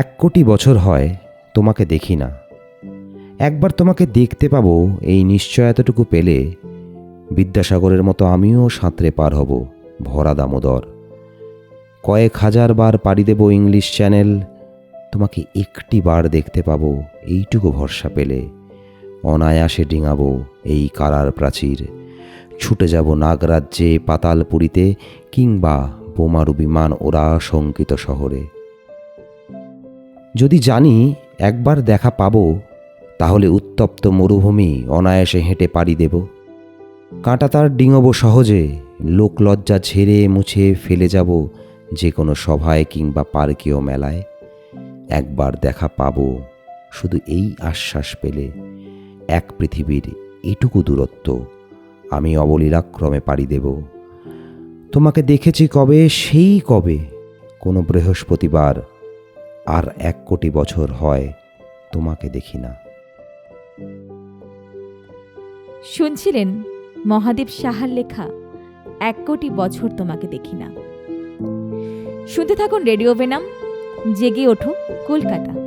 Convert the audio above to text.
এক কোটি বছর হয় তোমাকে দেখি না। একবার তোমাকে দেখতে পাবো, এই নিশ্চয়তাটুকু পেলে বিদ্যাসাগরের মতো আমিও সাঁতরে পার হব, ভরা দামোদর। কয়েক হাজার বার পাড়ি দেব ইংলিশ চ্যানেল, তোমাকে একটি বার দেখতে পাবো, এইটুকু ভরসা পেলে। অনায়াসে ডিঙাবো এই কারার প্রাচীর, ছুটে যাব নাগরাজ্যে পাতালপুরীতে কিংবা বোমারু বিমান ওরা শঙ্কিত শহরে। যদি জানি একবার দেখা পাবো, তাহলে উত্তপ্ত মরুভূমি অনায়াসে হেঁটে পাড়ি দেব। কাঁটা তার ডিঙব সহজে লোকলজ্জা ছেড়ে মুছে ফেলে যাব যে কোনো সভায় কিংবা পার্কীয় মেলায়। একবার দেখা পাবো, শুধু এই আশ্বাস পেলে এক পৃথিবীর এটুকু দূরত্ব আমি অবলীলাক্রমে পাড়ি দেব। তোমাকে দেখেছি কবে, সেই কবে? কোনো বৃহস্পতিবার আর এক কোটি বছর হয় তোমাকে দেখি না। শুনছিলেন মহাদেব সাহার লেখা, এক কোটি বছর তোমাকে দেখি না। শুনতে থাকুন রেডিও বেনাম, জেগে ওঠো কলকাতা।